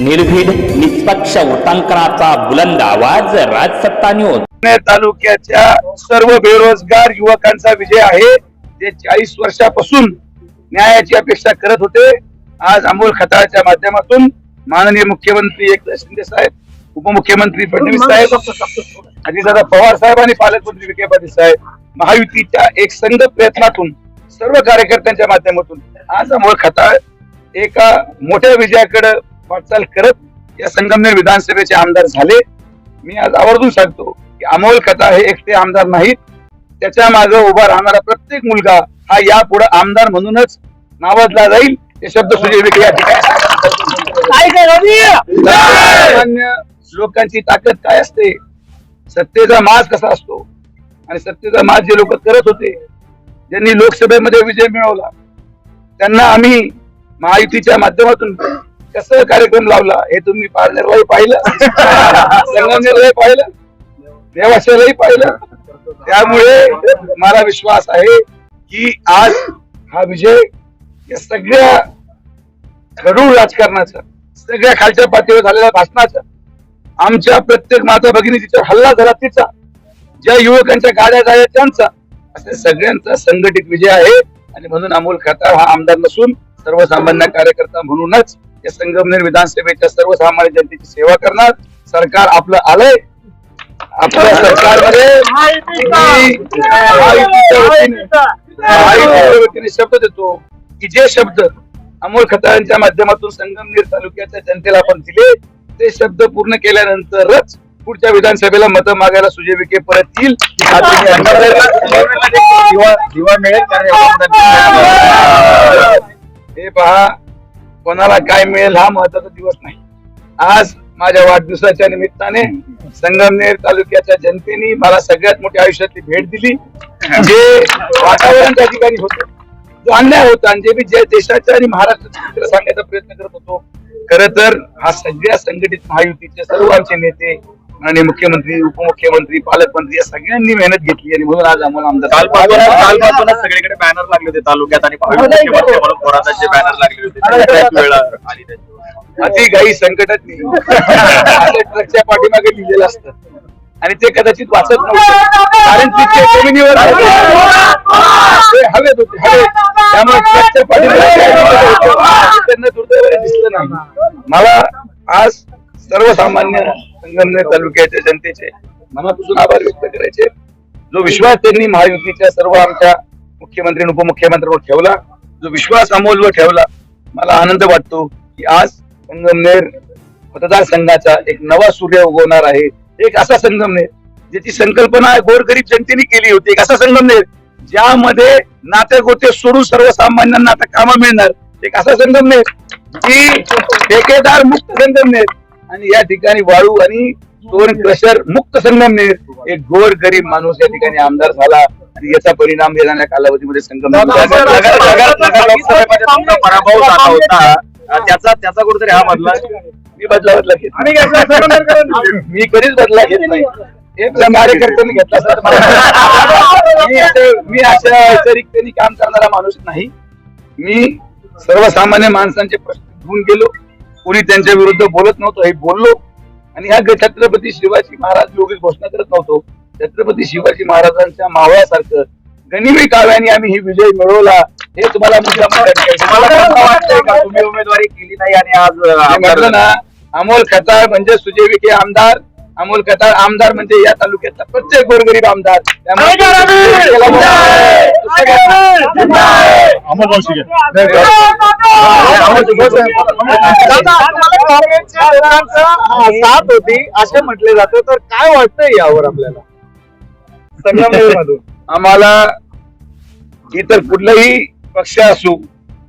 निर्भीड निष्पक्ष वृत्तांकनाचा बुलंद आवाज राजसत्ता न्यूज पुणे तालुक्याच्या सर्व बेरोजगार युवकांचा विजय आहे जे चाळीस वर्षापासून न्यायाची अपेक्षा करत होते. आज अमोल खताळच्या माध्यमातून माननीय मुख्यमंत्री एकनाथ शिंदे साहेब उपमुख्यमंत्री फडणवीस साहेब अजितदादा पवार साहेब आणि पालकमंत्री विखे पाटील साहेब महायुतीच्या एक संघ प्रयत्नातून सर्व कार्यकर्त्यांच्या माध्यमातून आज अमोल खताळ एका मोठ्या विजयाकडे वाटचाल करत या संगमनेर विधानसभेचे आमदार झाले. मी आज आवर्जून सांगतो की अमोल खताळ हे एकटे आमदार नाहीत. त्याच्यामागे उभा राहणारा प्रत्येक मुलगा हा यापुढे आमदार म्हणूनच नावाजला जाईल. हे शब्द सुजय विखे या ठिकाणी लोकांची ताकद काय असते? सत्तेचा माज कसा असतो? आणि सत्तेचा माज जे लोक करत होते ज्यांनी लोकसभेमध्ये विजय मिळवला त्यांना आम्ही महायुतीच्या माध्यमातून कसं कार्यक्रम लावला हे तुम्ही पारनेरलाही पाहिलं. संगमनेरलाही पाहिलं. देवाशालाही पाहिलं. त्यामुळे मला विश्वास आहे की आज हा विजय या सगळ्या खडूळ राजकारणाचा सगळ्या खालच्या पातळीवर झालेल्या भाषणाचा आमच्या प्रत्येक माता भगिनी तिच्यावर हल्ला झाला तिचा ज्या युवकांच्या गाड्या झाल्या त्यांचा असे सगळ्यांचा संघटित विजय आहे. आणि म्हणून अमोल खताळ हा आमदार नसून सर्वसामान्य कार्यकर्ता म्हणूनच या संगमनेर विधानसभेच्या सर्वसामान्य जनतेची सेवा करणार. सरकार आपलं आलंय. आपल्या सरकारमध्ये शब्द देतो. की जे शब्द अमोल खताळांच्या माध्यमातून संगमनेर तालुक्याच्या जनतेला आपण दिले ते शब्द पूर्ण केल्यानंतरच पुढच्या विधानसभेला मतं मागायला सुजय विखे परत येईल. हे पहा कोणाला काय मिळेल हा महत्त्वाचा दिवस नाही. आज माझ्या वाढदिवसाच्या निमित्ताने संगमनेर तालुक्याच्या जनतेने मला सगळ्यात मोठी आयुष्यातली भेट दिली. जे वातावरण त्या ठिकाणी होतं जो अन्याय होता आणि जे मी ज्या देशाच्या आणि महाराष्ट्राच्या चित्र सांगण्याचा प्रयत्न करत होतो खर तर हा सगळ्या संघटित महायुतीचे सर्व आमचे नेते आणि मुख्यमंत्री उपमुख्यमंत्री पालकमंत्री या सगळ्यांनी मेहनत घेतली आणि म्हणून आज आम्हाला आमदार कालपासून कालपासूनच सगळीकडे बॅनर लागले होते तालुक्यात आणि म्हणून थोरातांचे बॅनर लागले होते. अति काही संकटात नाही ट्रकच्या पाठीमागे लिहिलेलं असतं. आणि ते कदाचित वाचत नव्हतं. कारण तिथे जमिनीवर. ते हवेत होते हवेत. त्यामुळे ट्रकच्या पाठीमागे त्यांना दुर्दैवाने दिसलं नाही. मला आज सर्वसामान्य संगमनेर तालुक्याच्या जनतेचे मनापासून आभार व्यक्त करायचे. जो विश्वास त्यांनी महायुतीच्या सर्व आमच्या मुख्यमंत्री आणि उपमुख्यमंत्र्यांवर ठेवला जो विश्वास अमोलवर ठेवला मला आनंद वाटतो की आज संगमनेर मतदारसंघाचा एक नवा सूर्य उगवणार आहे. एक असा संगमनेर ज्याची संकल्पना गोरगरीब जनतेने केली होती. एक असा संगमनेर ज्यामध्ये नाते गोते सोडून सर्वसामान्यांना आता कामं मिळणार. एक असा संगमनेर की ठेकेदार मुक्त संगमनेर आणि या ठिकाणी वाळू आणि स्टोन क्रशर मुक्त संगमनेर एक गोर गरीब माणूस या ठिकाणी आमदार झाला आणि याचा परिणाम येणाऱ्या कालावधीमध्ये संगमनेर पराभव झाला होता त्याचा त्याचा कुठेतरी हा बदला मी बदला बदला घेत. मी कधीच बदला घेत नाही हे कार्यकर्त्यांनी घेतला मी अशा वैचारिकतेने काम करणारा माणूस नाही मी सर्वसामान्य माणसांचे प्रश्न घेऊन गेलो कोणी त्यांच्या विरुद्ध बोलत नव्हतं हे बोललो. आणि ह्या छत्रपती शिवाजी महाराज योगेश घोषणा करत नव्हतो. छत्रपती शिवाजी महाराजांच्या मावळ्यासारखं गनिमी काव्याने आम्ही ही विजय मिळवला. हे तुम्हाला का? तुम्ही उमेदवारी केली नाही आणि आज म्हटलं ना अमोल खताळ म्हणजे सुजय विखे आमदार. अमोल खताळ आमदार म्हणजे या तालुक्यातला प्रत्येक गोरगरीब आमदार साथ होती असे म्हटले जाते. तर काय वाटतंय यावर आपल्याला? आम्हाला इतर कुठलाही पक्ष असू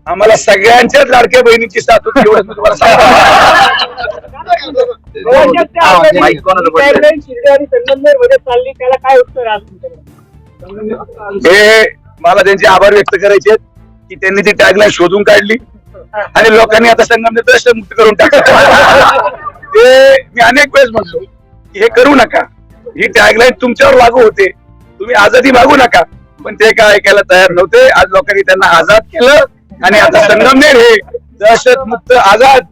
आम्हाला सगळ्यांच्याच लाडक्या बहिणीची साथ होती एवढंच मी तुम्हाला सांगतो. हे मला त्यांचे आभार व्यक्त करायचे की त्यांनी ती टॅगलाईन शोधून काढली आणि लोकांनी आता संगमनेर मुक्त करून टाकलं. ते मी अनेक वेळेस म्हणतो की हे करू नका. ही टॅगलाईन तुमच्यावर लागू होते. तुम्ही आझादी मागू नका. पण ते काय ऐकायला तयार नव्हते. आज लोकांनी त्यांना आझाद केलं आणि आता संगमनेर हे दहशत मुक्त आझाद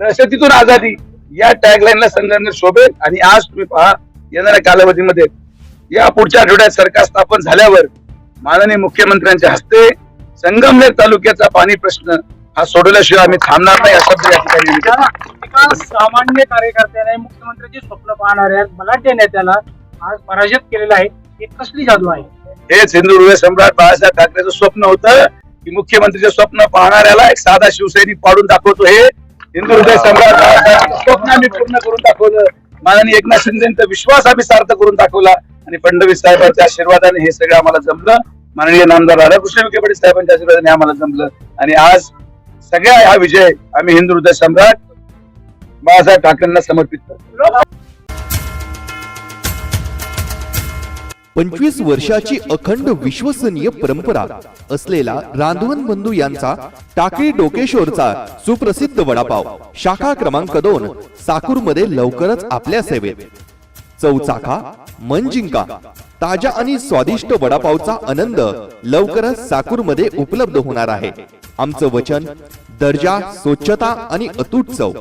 दहशतीतून आझादी या टॅगलाईनला संघटना शोभेल. आणि आज तुम्ही पहा येणाऱ्या कालावधीमध्ये या पुढच्या आठवड्यात सरकार स्थापन झाल्यावर माननीय मुख्यमंत्र्यांच्या हस्ते संगमनेर तालुक्याचा पाणी प्रश्न हा सोडवल्याशिवाय आम्ही थांबणार नाही असा या ठिकाणी सामान्य कार्यकर्त्याने मुख्यमंत्र्यांची स्वप्न पाहणाऱ्या मलाटे नेत्याला आज पराजित केलेला आहे ही कसली जादू आहे? हेच हिंदू हृदय सम्राट बाळासाहेब ठाकरेचं स्वप्न होतं की मुख्यमंत्रीचे स्वप्न पाहणाऱ्याला एक साधा शिवसैनिक पाडून दाखवतो हे. हिंदू हृदय सम्राट स्वप्न आम्ही पूर्ण करून दाखवलं. माननीय एकनाथ शिंदेचा विश्वास आम्ही सार्थ करून दाखवला. आणि फडणवीस साहेबांच्या आशीर्वादाने हे सगळं आम्हाला जमलं. माननीय नामदार राधाकृष्ण विखे पाटील साहेबांच्या आशीर्वादाने आम्हाला जमलं. आणि आज सगळ्या हा विजय आम्ही हिंदू हृदय सम्राट बाळासाहेब ठाकरेंना समर्पित करतो. पंचवीस वर्षाची अखंड विश्वसनीय परंपरा असलेला रांधवन बंधू यांचा टाकळी डोकेश्वरचा सुप्रसिद्ध वडापाव शाखा क्रमांक दोन साकूरमध्ये लवकरच आपल्या सेवेत. चौचाखा मन जिंका ताज्या आणि स्वादिष्ट वडापावचा आनंद लवकरच साकूरमध्ये उपलब्ध होणार आहे. आमचं वचन दर्जा स्वच्छता आणि अतूट चव.